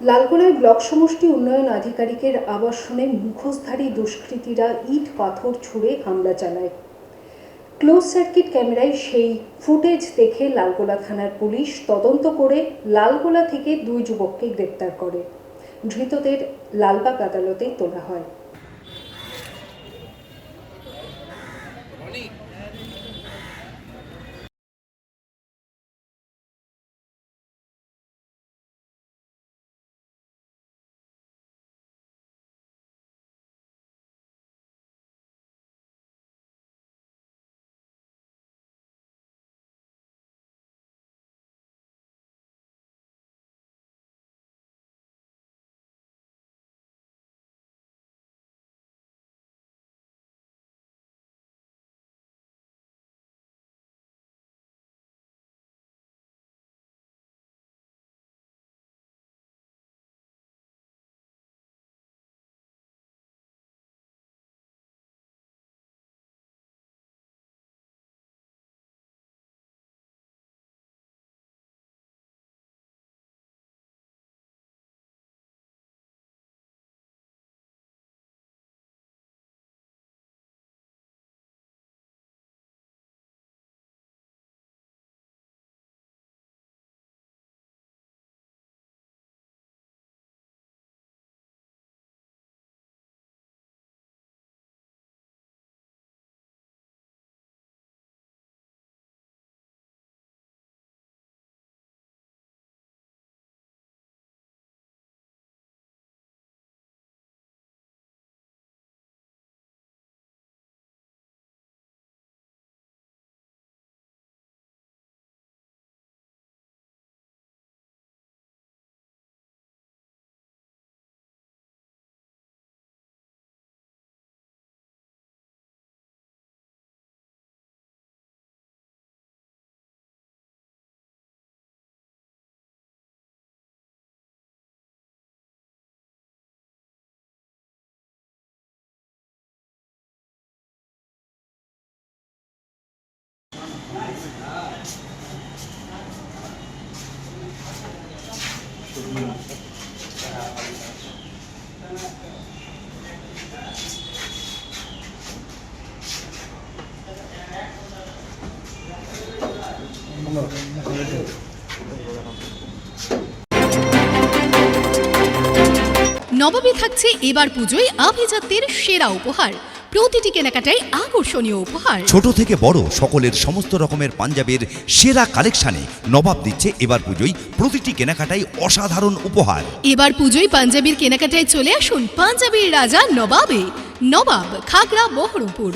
লালগোলায় block সমষ্টি উন্নয়ন আধিকারিকের আবাসনে মুখোশধারী দুষ্কৃতীরা ইট, পাথর ছুঁড়ে হামলা চালায়। ক্লোজ সার্কিট ক্যামেরায় সেই ফুটেজ দেখে লালগোলা থানার পুলিশ তদন্ত করে লালগোলা থেকে দুই যুবককে গ্রেপ্তার করে। ধৃতদের লালবাগ আদালতে তোলা হয়। নবমী থাকছে এবার পুজোয় আভিজাত্যের সেরা উপহার। প্রতিটি কেনাকাটাই আকর্ষণীয় উপহার। ছোট থেকে বড় সকলের সমস্ত রকমের পাঞ্জাবের সেরা কালেকশানে নবাব দিচ্ছে এবার পুজোয় প্রতিটি কেনাকাটাই অসাধারণ উপহার। এবার পুজোয় পাঞ্জাবির কেনাকাটায় চলে আসুন পাঞ্জাবির রাজা নবাবে। নবাব খাগড়া বহরমপুর।